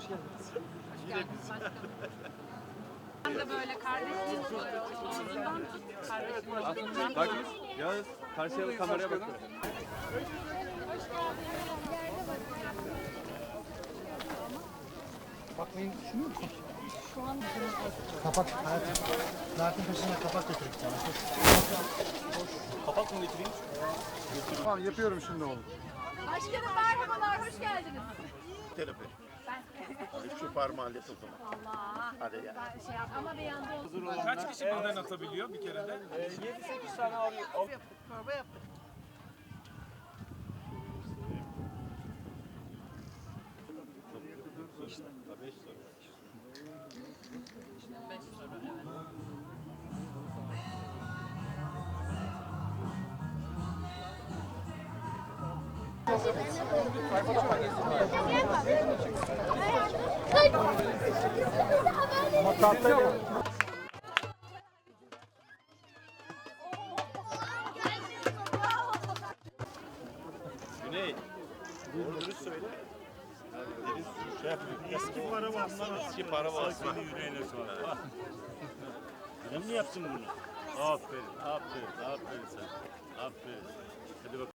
hoş geldiniz. Ben de böyle kardeşliğin omzundan tut, kardeşliğin omzundan Bak Yağız karşıya kameraya bak. Bakmayın düşünüyor musun? Şu an kapak hayatım. Zaten peşine kapak sana. Kapak mı getireyim? Tamam yapıyorum şimdi oğlum. Başkanım merhabalar, hoş geldiniz. terapi. Şu parmağı hallet o zaman. Allah. Hadi ya. Şey yap ama bir yanda olsun. Kaç kişi birden atabiliyor bir kerede? 7-8 tane alıyor. Çorba yaptık. Güney. Doğru söyle. Şey Eski para bassan eski para bassan. yüreğine sor. Sen mi yaptın bunu? Aferin, aferin, aferin sen. Aferin. Hadi bak.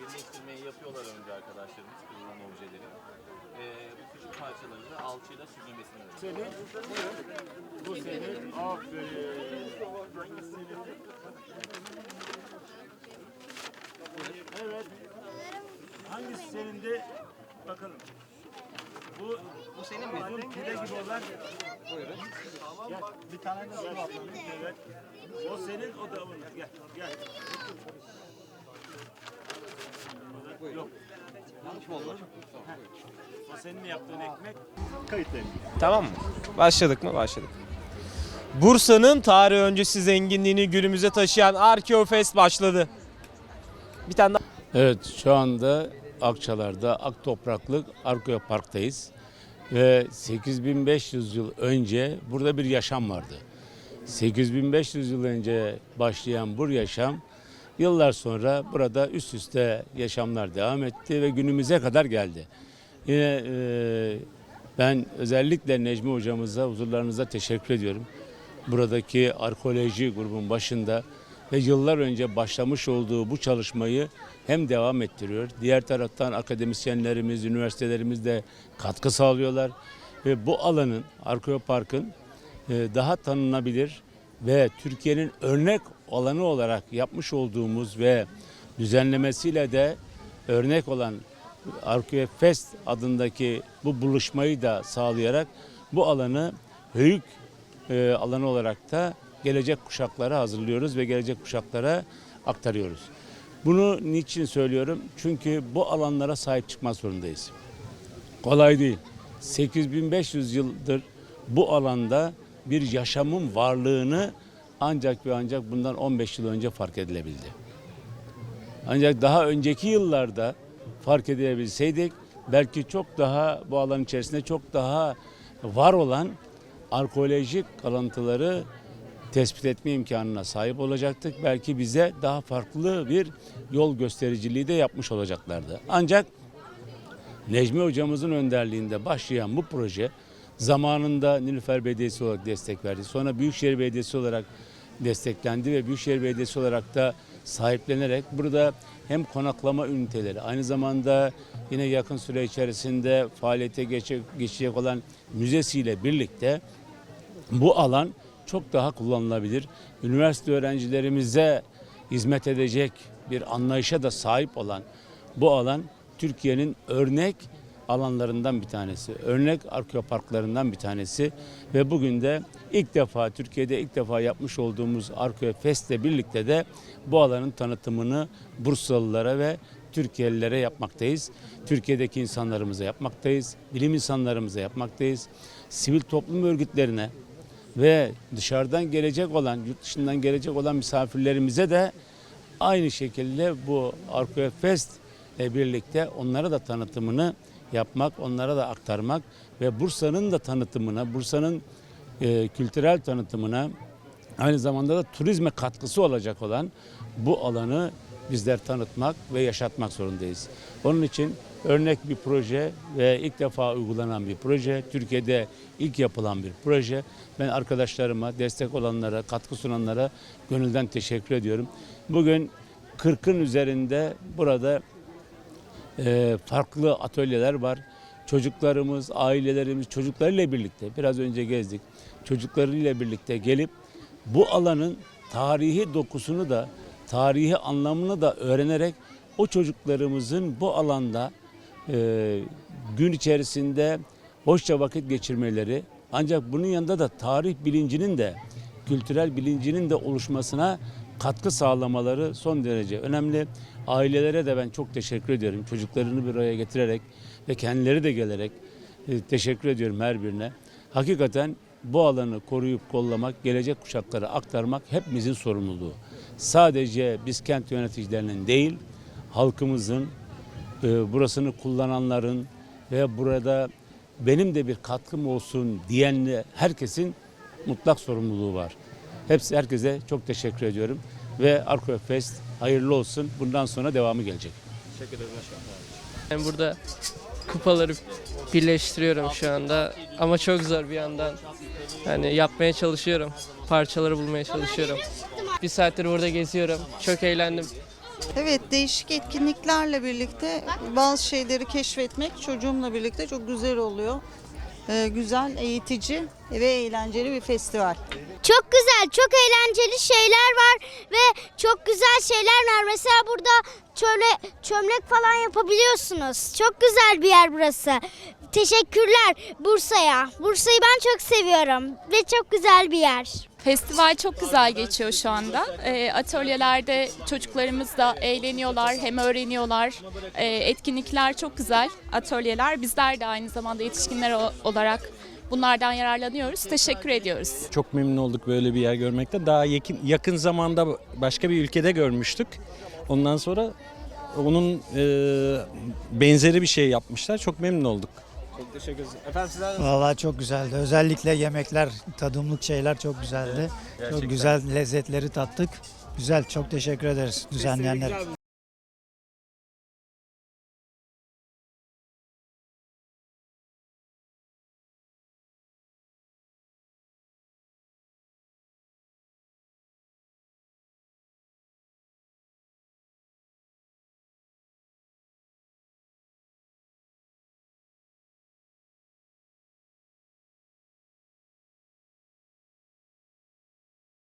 Birleştirmeyi yapıyorlar önce arkadaşlarımız kırılan objeleri. Ee, bu küçük parçaları da alçıyla süzülmesini öğreniyoruz. Senin, bu senin. Aferin. Evet. Hangisi senin de bakalım. Bu, bu senin mi? Uzun pide gibi olan. Buyurun. Gel, bir tane de atalım. Evet. O senin, o da onun. Gel, gel. Tamam mı? Başladık mı? Başladık. Bursa'nın tarih öncesi zenginliğini günümüze taşıyan Arkeofest başladı. Bir tane daha Evet şu anda Akçalar'da Ak Topraklık Arkeo Park'tayız. Ve 8500 yıl önce burada bir yaşam vardı. 8500 yıl önce başlayan bu yaşam yıllar sonra burada üst üste yaşamlar devam etti ve günümüze kadar geldi. Yine e, ben özellikle Necmi hocamıza huzurlarınıza teşekkür ediyorum. Buradaki arkeoloji grubun başında ve yıllar önce başlamış olduğu bu çalışmayı hem devam ettiriyor. Diğer taraftan akademisyenlerimiz, üniversitelerimiz de katkı sağlıyorlar. Ve bu alanın, Arkeopark'ın e, daha tanınabilir ve Türkiye'nin örnek alanı olarak yapmış olduğumuz ve düzenlemesiyle de örnek olan Arkeofest adındaki bu buluşmayı da sağlayarak bu alanı höyük e, alanı olarak da gelecek kuşaklara hazırlıyoruz ve gelecek kuşaklara aktarıyoruz. Bunu niçin söylüyorum? Çünkü bu alanlara sahip çıkmak zorundayız. Kolay değil. 8500 yıldır bu alanda bir yaşamın varlığını ancak ve ancak bundan 15 yıl önce fark edilebildi. Ancak daha önceki yıllarda fark edebilseydik belki çok daha bu alan içerisinde çok daha var olan arkeolojik kalıntıları tespit etme imkanına sahip olacaktık. Belki bize daha farklı bir yol göstericiliği de yapmış olacaklardı. Ancak Necmi hocamızın önderliğinde başlayan bu proje zamanında Nilüfer Belediyesi olarak destek verdi. Sonra Büyükşehir Belediyesi olarak desteklendi ve Büyükşehir Belediyesi olarak da sahiplenerek burada hem konaklama üniteleri aynı zamanda yine yakın süre içerisinde faaliyete geçe- geçecek olan müzesiyle birlikte bu alan çok daha kullanılabilir. Üniversite öğrencilerimize hizmet edecek bir anlayışa da sahip olan bu alan Türkiye'nin örnek alanlarından bir tanesi. Örnek arkeoparklarından bir tanesi ve bugün de ilk defa Türkiye'de ilk defa yapmış olduğumuz Arkeofest'le birlikte de bu alanın tanıtımını Bursalılara ve Türkiye'lilere yapmaktayız. Türkiye'deki insanlarımıza yapmaktayız. Bilim insanlarımıza yapmaktayız. Sivil toplum örgütlerine ve dışarıdan gelecek olan, yurt dışından gelecek olan misafirlerimize de aynı şekilde bu Arkoya Fest birlikte onlara da tanıtımını yapmak, onlara da aktarmak ve Bursa'nın da tanıtımına, Bursa'nın e, kültürel tanıtımına aynı zamanda da turizme katkısı olacak olan bu alanı bizler tanıtmak ve yaşatmak zorundayız. Onun için örnek bir proje ve ilk defa uygulanan bir proje, Türkiye'de ilk yapılan bir proje. Ben arkadaşlarıma, destek olanlara, katkı sunanlara gönülden teşekkür ediyorum. Bugün 40'ın üzerinde burada farklı atölyeler var. Çocuklarımız, ailelerimiz çocuklarıyla birlikte biraz önce gezdik. Çocuklarıyla birlikte gelip bu alanın tarihi dokusunu da tarihi anlamını da öğrenerek o çocuklarımızın bu alanda e, gün içerisinde hoşça vakit geçirmeleri ancak bunun yanında da tarih bilincinin de kültürel bilincinin de oluşmasına katkı sağlamaları son derece önemli. Ailelere de ben çok teşekkür ediyorum. Çocuklarını bir araya getirerek ve kendileri de gelerek e, teşekkür ediyorum her birine. Hakikaten bu alanı koruyup kollamak, gelecek kuşaklara aktarmak hepimizin sorumluluğu. Sadece biz kent yöneticilerinin değil, halkımızın, e, burasını kullananların ve burada benim de bir katkım olsun diyen herkesin mutlak sorumluluğu var. Hepsi herkese çok teşekkür ediyorum ve Arko Fest hayırlı olsun. Bundan sonra devamı gelecek. Ben burada kupaları birleştiriyorum şu anda ama çok zor bir yandan. Yani yapmaya çalışıyorum. Parçaları bulmaya çalışıyorum. Bir saattir burada geziyorum. Çok eğlendim. Evet değişik etkinliklerle birlikte bazı şeyleri keşfetmek çocuğumla birlikte çok güzel oluyor. Ee, güzel, eğitici ve eğlenceli bir festival. Çok güzel, çok eğlenceli şeyler var ve çok güzel şeyler var. Mesela burada çöle, çömlek falan yapabiliyorsunuz. Çok güzel bir yer burası. Teşekkürler Bursa'ya. Bursa'yı ben çok seviyorum ve çok güzel bir yer. Festival çok güzel geçiyor şu anda. Ee, atölyelerde çocuklarımız da eğleniyorlar, hem öğreniyorlar. Ee, etkinlikler çok güzel, atölyeler. Bizler de aynı zamanda yetişkinler olarak bunlardan yararlanıyoruz. Teşekkür ediyoruz. Çok memnun olduk böyle bir yer görmekte. Daha yakın, yakın zamanda başka bir ülkede görmüştük. Ondan sonra onun e, benzeri bir şey yapmışlar. Çok memnun olduk. Çok teşekkür ederiz. Efendim sizler nasıl? Vallahi çok güzeldi. Özellikle yemekler, tadımlık şeyler çok güzeldi. Gerçekten. Çok güzel lezzetleri tattık. Güzel, çok teşekkür ederiz düzenleyenlere.